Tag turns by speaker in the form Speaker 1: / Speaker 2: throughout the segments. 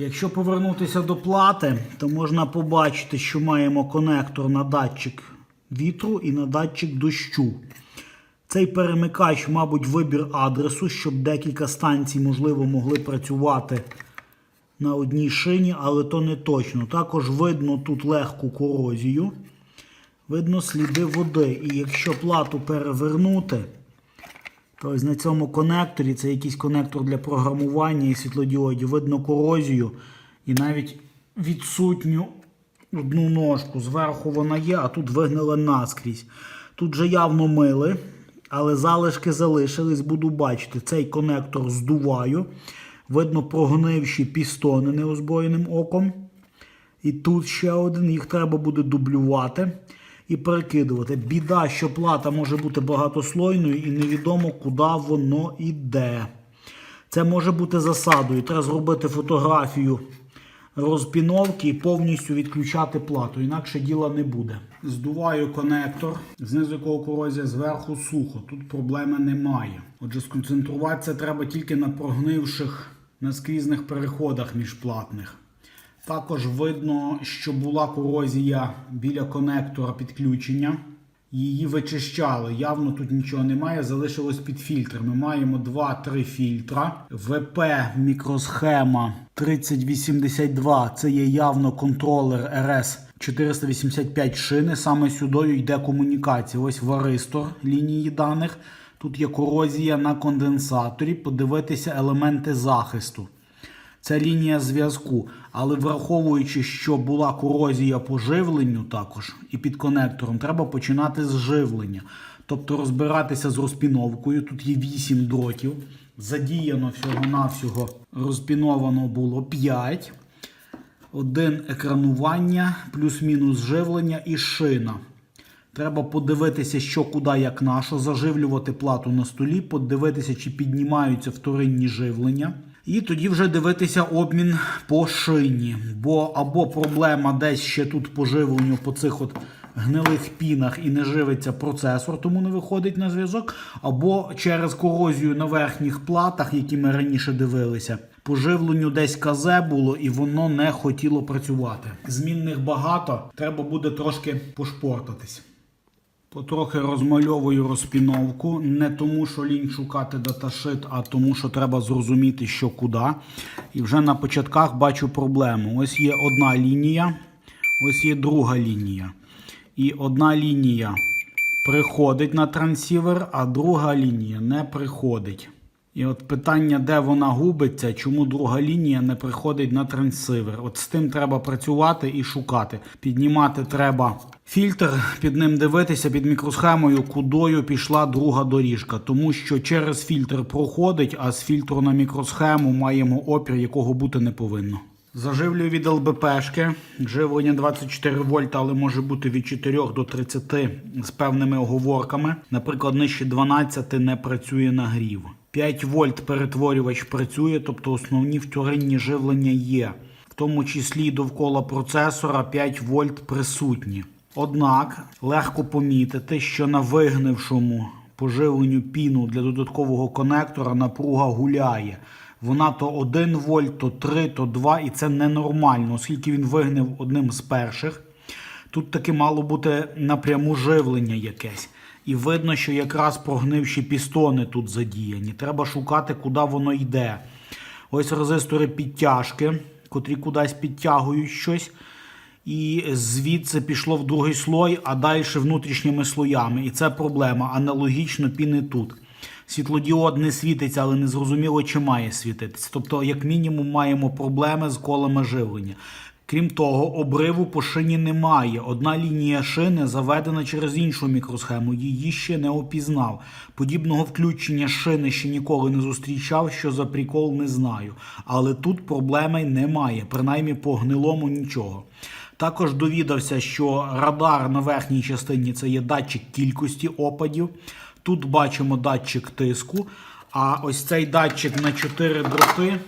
Speaker 1: Якщо повернутися до плати, то можна побачити, що маємо конектор на датчик вітру і на датчик дощу. Цей перемикач, мабуть, вибір адресу, щоб декілька станцій, можливо, могли працювати на одній шині, але то не точно. Також видно тут легку корозію. Видно сліди води. І якщо плату перевернути, ось на цьому конекторі, це якийсь конектор для програмування і світлодіодів, видно корозію і навіть відсутню одну ножку. Зверху вона є, а тут вигнила наскрізь. Тут же явно мили, але залишки залишились, буду бачити. Цей конектор здуваю. Видно прогнивші пістони неозброєним оком. І тут ще один, їх треба буде дублювати і перекидувати. Біда, що плата може бути багатослойною і невідомо, куди воно йде. Це може бути засадою. Треба зробити фотографію розпіновки і повністю відключати плату, інакше діла не буде. Здуваю конектор, знизу якого корозія зверху сухо. Тут проблеми немає. Отже, сконцентруватися треба тільки на прогнивших наскрізних переходах міжплатних. Також видно, що була корозія біля конектора підключення. Її вичищали. Явно тут нічого немає, залишилось під фільтр. Ми маємо 2-3 фільтра. ВП мікросхема 3082 це є явно контролер RS 485 шини. Саме сюди йде комунікація. Ось варистор лінії даних. Тут є корозія на конденсаторі. Подивитися елементи захисту. Це лінія зв'язку. Але враховуючи, що була корозія по живленню також і під конектором, треба починати з живлення. Тобто розбиратися з розпіновкою. Тут є 8 дротів. Задіяно всього-навсього розпіновано було 5. Один екранування, плюс-мінус живлення і шина. Треба подивитися, що куди, як на що, заживлювати плату на столі, подивитися, чи піднімаються вторинні живлення. І тоді вже дивитися обмін по шині. Бо або проблема десь ще тут по живленню по цих от гнилих пінах і не живиться процесор, тому не виходить на зв'язок, або через корозію на верхніх платах, які ми раніше дивилися. По живленню десь казе було і воно не хотіло працювати. Змінних багато, треба буде трошки пошпортатись. Потрохи розмальовую розпіновку. Не тому, що лінь шукати даташит, а тому, що треба зрозуміти, що куди. І вже на початках бачу проблему. Ось є одна лінія, ось є друга лінія. І одна лінія приходить на трансівер, а друга лінія не приходить. І от питання, де вона губиться, чому друга лінія не приходить на трансивер. От з тим треба працювати і шукати. Піднімати треба фільтр, під ним дивитися під мікросхемою, кудою пішла друга доріжка. Тому що через фільтр проходить, а з фільтру на мікросхему маємо опір, якого бути не повинно. Заживлюю від ЛБПшки. Живлення 24 вольта, але може бути від 4 до 30 з певними оговорками. Наприклад, нижче 12 не працює нагрів. 5 вольт перетворювач працює, тобто основні вторинні живлення є. В тому числі довкола процесора 5 вольт присутні. Однак легко помітити, що на вигнившому поживленню піну для додаткового конектора напруга гуляє. Вона то 1 вольт, то 3, то 2, і це ненормально, оскільки він вигнив одним з перших. Тут таки мало бути напряму живлення якесь. І видно, що якраз прогнивші пістони тут задіяні. Треба шукати, куди воно йде. Ось резистори підтяжки, котрі кудись підтягують щось. І звідси пішло в другий слой, а далі внутрішніми слоями. І це проблема. Аналогічно піни тут. Світлодіод не світиться, але не зрозуміло, чи має світитися. Тобто, як мінімум, маємо проблеми з колами живлення. Крім того, обриву по шині немає. Одна лінія шини заведена через іншу мікросхему. Її ще не опізнав. Подібного включення шини ще ніколи не зустрічав, що за прикол не знаю. Але тут проблеми немає, принаймні по гнилому нічого. Також довідався, що радар на верхній частині це є датчик кількості опадів. Тут бачимо датчик тиску. А ось цей датчик на 4 дроти.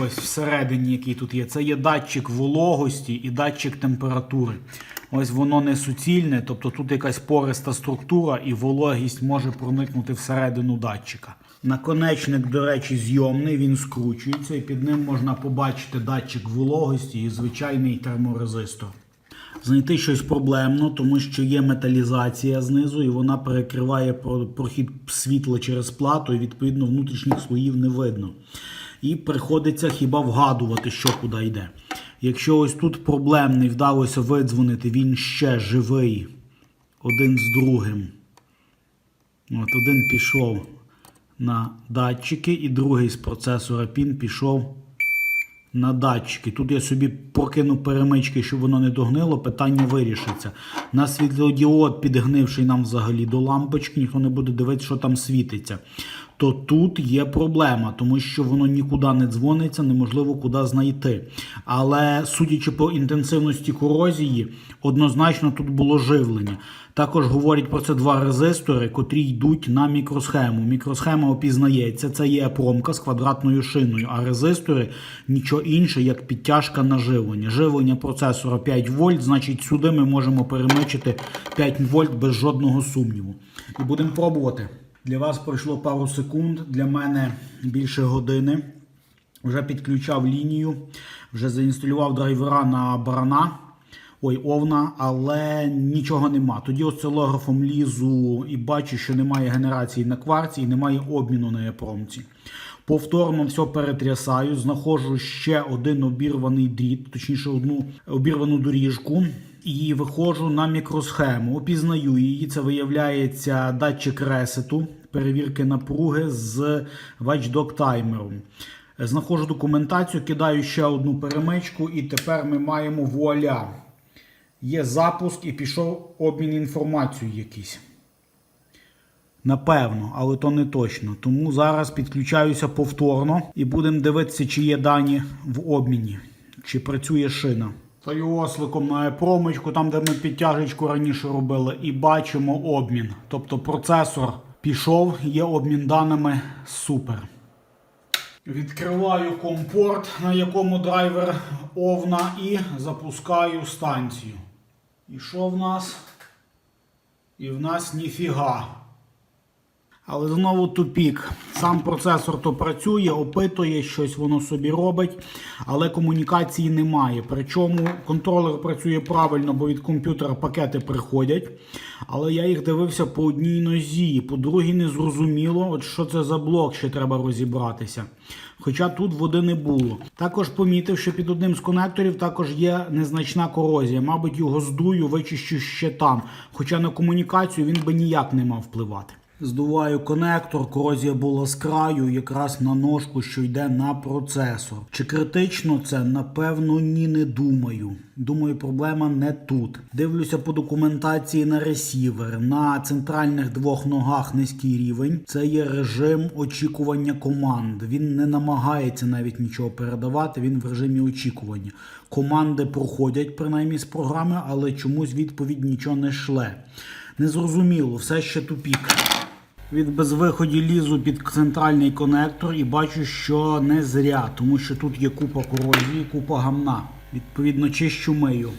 Speaker 1: Ось всередині, який тут є, це є датчик вологості і датчик температури. Ось воно не суцільне, тобто тут якась пориста структура і вологість може проникнути всередину датчика. Наконечник, до речі, зйомний, він скручується, і під ним можна побачити датчик вологості і звичайний терморезистор. Знайти щось проблемно, тому що є металізація знизу, і вона перекриває прохід світла через плату, і відповідно внутрішніх слоїв не видно. І приходиться хіба вгадувати, що куди йде. Якщо ось тут проблемний вдалося видзвонити, він ще живий один з другим. От один пішов на датчики, і другий з процесора PIN пішов на датчики. Тут я собі прокину перемички, щоб воно не догнило, питання вирішиться. На світлодіод, підгнивший нам взагалі до лампочки, ніхто не буде дивитися, що там світиться. То тут є проблема, тому що воно нікуди не дзвониться, неможливо куди знайти. Але судячи по інтенсивності корозії, однозначно тут було живлення. Також говорять про це два резистори, котрі йдуть на мікросхему. Мікросхема опізнається, це є промка з квадратною шиною, а резистори нічого інше, як підтяжка на живлення. Живлення процесора 5 вольт, значить сюди ми можемо перемичити 5 вольт без жодного сумніву. І будемо пробувати. Для вас пройшло пару секунд, для мене більше години. Вже підключав лінію, вже заінсталював драйвера на барана. Ой, овна, але нічого нема. Тоді осцилографом лізу і бачу, що немає генерації на кварці і немає обміну на епромці. Повторно все перетрясаю, знаходжу ще один обірваний дріт, точніше, одну обірвану доріжку, і виходжу на мікросхему. Опізнаю її. Це виявляється датчик ресету, перевірки напруги з Watchdog таймером. Знаходжу документацію, кидаю ще одну перемичку, і тепер ми маємо вуаля. Є запуск і пішов обмін інформацією якийсь. Напевно, але то не точно. Тому зараз підключаюся повторно і будемо дивитися, чи є дані в обміні, чи працює шина. Стою осликом на промичку, там де ми підтяжечку раніше робили, і бачимо обмін. Тобто процесор пішов, є обмін даними супер. Відкриваю компорт, на якому драйвер овна, і запускаю станцію. І що в нас? І в нас ніфіга. Але знову тупік. Сам процесор то працює, опитує, щось воно собі робить, але комунікації немає. Причому контролер працює правильно, бо від комп'ютера пакети приходять. Але я їх дивився по одній нозі, по другій не зрозуміло, от що це за блок, ще треба розібратися. Хоча тут води не було. Також помітив, що під одним з конекторів також є незначна корозія. Мабуть, його здую, вичищу ще там. Хоча на комунікацію він би ніяк не мав впливати. Здуваю конектор, корозія була з краю, якраз на ножку, що йде на процесор. Чи критично це? Напевно, ні, не думаю. Думаю, проблема не тут. Дивлюся по документації на ресівер. На центральних двох ногах низький рівень. Це є режим очікування команд. Він не намагається навіть нічого передавати, він в режимі очікування. Команди проходять принаймні з програми, але чомусь відповідь нічого не шле. Незрозуміло, все ще тупік. Від безвиході лізу під центральний конектор і бачу, що не зря, тому що тут є купа корозії, купа гамна. Відповідно, чищу мию.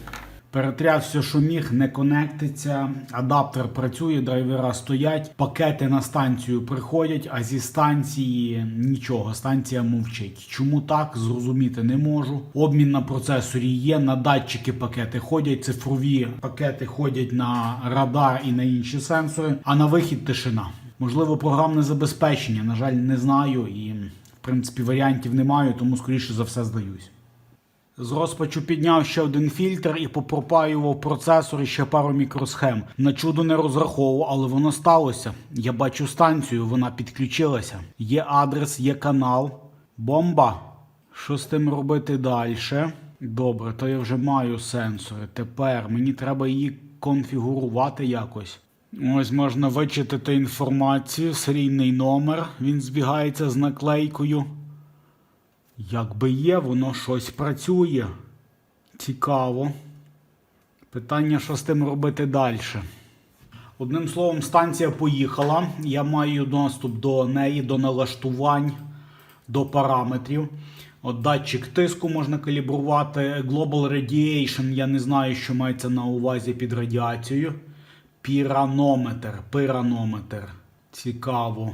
Speaker 1: Перетрявся, що міг, не конектиться. Адаптер працює, драйвера стоять, пакети на станцію приходять, а зі станції нічого, станція мовчить. Чому так, зрозуміти не можу. Обмін на процесорі є, на датчики пакети ходять, цифрові пакети ходять на радар і на інші сенсори, а на вихід тишина. Можливо, програмне забезпечення. На жаль, не знаю і, в принципі, варіантів не маю, тому скоріше за все здаюсь. З розпачу підняв ще один фільтр і попропаював процесор і ще пару мікросхем. На чудо не розраховував, але воно сталося. Я бачу станцію, вона підключилася. Є адрес, є канал. Бомба. Що з тим робити далі? Добре, то я вже маю сенсори. Тепер мені треба її конфігурувати якось. Ось можна вичитати інформацію, серійний номер. Він збігається з наклейкою. Якби є, воно щось працює. Цікаво. Питання, що з тим робити далі. Одним словом, станція поїхала. Я маю доступ до неї, до налаштувань, до параметрів. От датчик тиску можна калібрувати. Global Radiation, я не знаю, що мається на увазі під радіацією. Піранометр, Піранометр. Цікаво.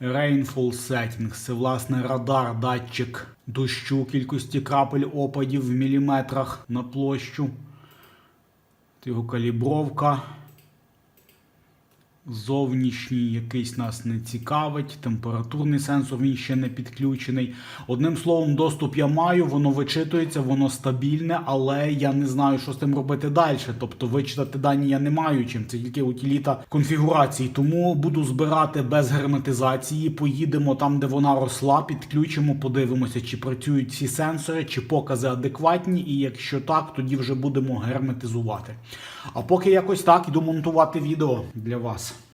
Speaker 1: Rainfall Settings це власне радар, датчик дощу, кількості крапель опадів в міліметрах на площу. Його калібровка. Зовнішній якийсь нас не цікавить, температурний сенсор він ще не підключений. Одним словом, доступ я маю, воно вичитується, воно стабільне, але я не знаю, що з тим робити далі. Тобто вичитати дані я не маю чим. Це тільки утиліта конфігурації. Тому буду збирати без герметизації. Поїдемо там, де вона росла, підключимо, подивимося, чи працюють всі сенсори, чи покази адекватні. І якщо так, тоді вже будемо герметизувати. А поки якось так іду монтувати відео для вас.